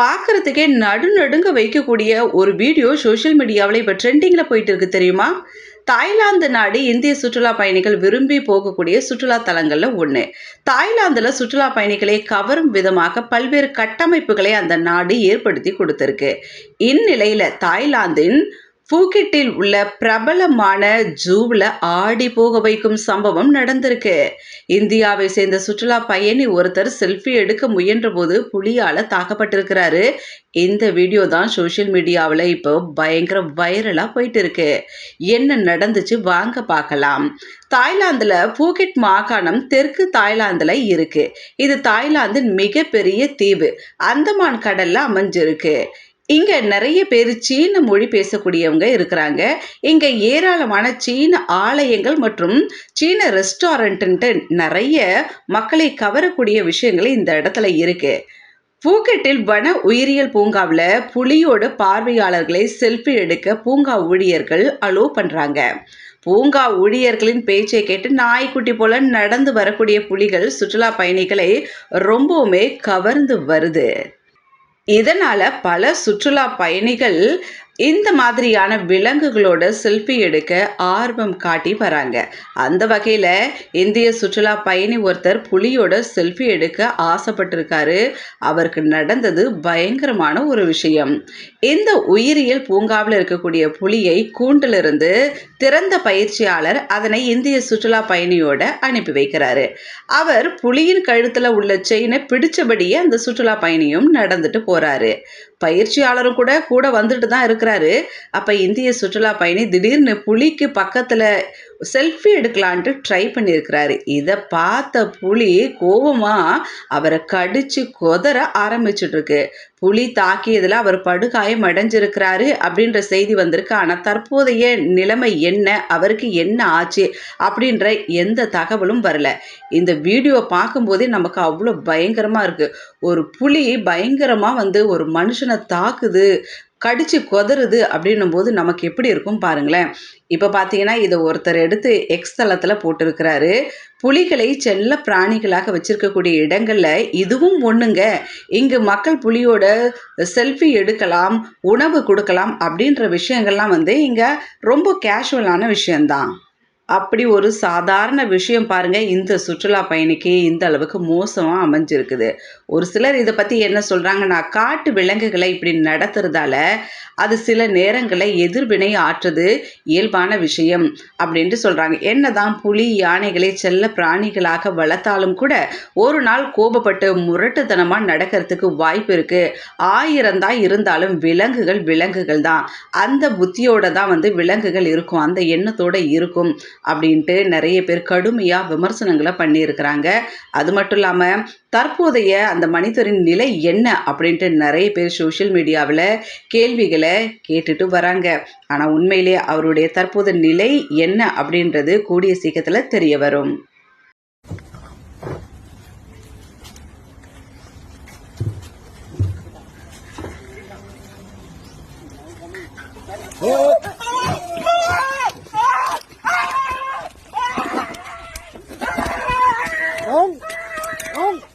பார்க்கறதுக்கே நடுநடுங்க வைக்கக்கூடிய ஒரு வீடியோ சோஷியல் மீடியாவில் இப்போ ட்ரெண்டிங்கில் போயிட்டு இருக்கு தெரியுமா? தாய்லாந்து நாடு இந்திய சுற்றுலா பயணிகள் விரும்பி போகக்கூடிய சுற்றுலா தலங்களில் ஒன்று தாய்லாந்தில் சுற்றுலா பயணிகளை கவரும் விதமாக பல்வேறு கட்டமைப்புகளை அந்த நாடு ஏற்படுத்தி கொடுத்துருக்கு. இந்நிலையில் தாய்லாந்தின் பூக்கெட்டில் உள்ள பிரபலமான ஜூவில் ஆடி போக வைக்கும் சம்பவம் நடந்திருக்கு. இந்தியாவை சேர்ந்த சுற்றுலா பயணி ஒருத்தர் செல்ஃபி எடுக்க முயன்றபோது புலியால் தாக்கப்பட்டிருக்கிறாரு. இந்த வீடியோ தான் சோஷியல் மீடியாவில் இப்போ பயங்கர வைரலாக போயிட்டு இருக்கு என்ன நடந்துச்சு வாங்க பார்க்கலாம். தாய்லாந்தில் பூகெட் மாகாணம் தெற்கு தாய்லாந்தில் இருக்கு. இது தாய்லாந்தின் மிகப்பெரிய தீவு. அந்தமான் கடலில் அமைஞ்சிருக்கு. இங்கே நிறைய பேர் சீன மொழி பேசக்கூடியவங்க இருக்கிறாங்க. இங்கே ஏராளமான சீன ஆலயங்கள் மற்றும் சீன ரெஸ்டாரண்ட்டு நிறைய மக்களை கவரக்கூடிய விஷயங்கள் இந்த இடத்துல இருக்கு. பூக்கெட்டில் வன உயிரியல் பூங்காவில் புலியோட பார்வையாளர்களை செல்ஃபி எடுக்க பூங்கா ஊழியர்கள் அலோ பண்ணுறாங்க பூங்கா ஊழியர்களின் பேச்சை கேட்டு நாய்க்குட்டி போல நடந்து வரக்கூடிய புலிகள் சுற்றுலா பயணிகளை ரொம்பவுமே கவர்ந்து வருது. இதனால பல சுற்றுலா பயணிகள் இந்த மாதிரியான விலங்குகளோட செல்ஃபி எடுக்க ஆர்வம் காட்டி வராங்க. அந்த வகையில் இந்திய சுற்றுலா பயணி ஒருத்தர் புலியோட செல்ஃபி எடுக்க ஆசைப்பட்டிருக்காரு. அவருக்கு நடந்தது பயங்கரமான ஒரு விஷயம். இந்த உயிரியல் பூங்காவில் இருக்கக்கூடிய புலியை கூண்டிலிருந்து திறந்த பயிற்சியாளர் அதனை இந்திய சுற்றுலா பயணியோட அனுப்பி வைக்கிறாரு. அவர் புலியின் கழுத்தில் உள்ள செயினை பிடிச்சபடியே அந்த சுற்றுலா பயணியும் நடந்துட்டு போறாரு. பயிற்சியாளரும் கூட கூட வந்துட்டு தான் இருக்கிறாரு. அப்போ இந்திய சுற்றுலா பயணி திடீர்னு புலிக்கு பக்கத்தில் செல்ஃபி எடுக்கலான்ட்டு ட்ரை பண்ணியிருக்கிறாரு. இதை பார்த்த புலி கோபமாக அவரை கடிச்சு கொதற ஆரம்பிச்சுட்ருக்கு புலி தாக்கியதில் அவர் படுகாயம் அடைஞ்சிருக்கிறாரு அப்படின்ற செய்தி வந்திருக்கு. ஆனால் தற்போதைய நிலைமை என்ன? அவருக்கு என்ன ஆச்சு? அப்படின்ற எந்த தகவலும் வரல. இந்த வீடியோ பார்க்கும்போதே நமக்கு அவ்வளோ பயங்கரமாக இருக்குது ஒரு புலி பயங்கரமாக வந்து ஒரு மனுஷனை தாக்குது. கடிச்சு கொதறுது அப்படின்னும் போது நமக்கு எப்படி இருக்கும் பாருங்களேன். இப்போ பார்த்தீங்கன்னா இதை ஒருத்தர் எடுத்து எக்ஸ் தளத்தில் போட்டிருக்கிறாரு. புலிகளை செல்ல பிராணிகளாக வச்சிருக்கக்கூடிய இடங்களில் இதுவும் ஒண்ணுங்க. இங்கு மக்கள் புலியோட செல்ஃபி எடுக்கலாம் உணவு கொடுக்கலாம் அப்படின்ற விஷயங்கள்லாம் வந்து இங்கே ரொம்ப கேஷுவலான விஷயந்தான் அப்படி ஒரு சாதாரண விஷயம் பாருங்கள் இந்த சுற்றுலா பயணிக்கு இந்த அளவுக்கு மோசமாக அமைஞ்சிருக்குது. ஒரு சிலர் இதை பற்றி என்ன சொல்கிறாங்கன்னா காட்டு விலங்குகளை இப்படி நடத்துறதால அது சில நேரங்களில் எதிர்வினை ஆற்றுது இயல்பான விஷயம் அப்படின்ட்டு சொல்கிறாங்க என்னதான் புலி யானைகளை செல்ல பிராணிகளாக வளர்த்தாலும் கூட ஒரு நாள் கோபப்பட்டு முரட்டுத்தனமாக நடக்கிறதுக்கு வாய்ப்பு இருக்குது ஆயிரம் தான் இருந்தாலும் விலங்குகள் விலங்குகள் தான். அந்த புத்தியோட தான் வந்து விலங்குகள் இருக்கும். அந்த எண்ணத்தோட இருக்கும். அப்படின்ட்டு நிறைய பேர் கடுமையாக விமர்சனங்களை பண்ணியிருக்கிறாங்க. அது மட்டும் இல்லாமல் தற்போதைய அந்த மனிதரின் நிலை என்ன அப்படின்ட்டு நிறைய பேர் சோஷியல் மீடியாவில் கேள்விகளை கேட்டுட்டு வராங்க. ஆனால் உண்மையிலே அவருடைய தற்போது நிலை என்ன அப்படின்றது கூடிய சீக்கிரத்தில் தெரிய வரும். Oh,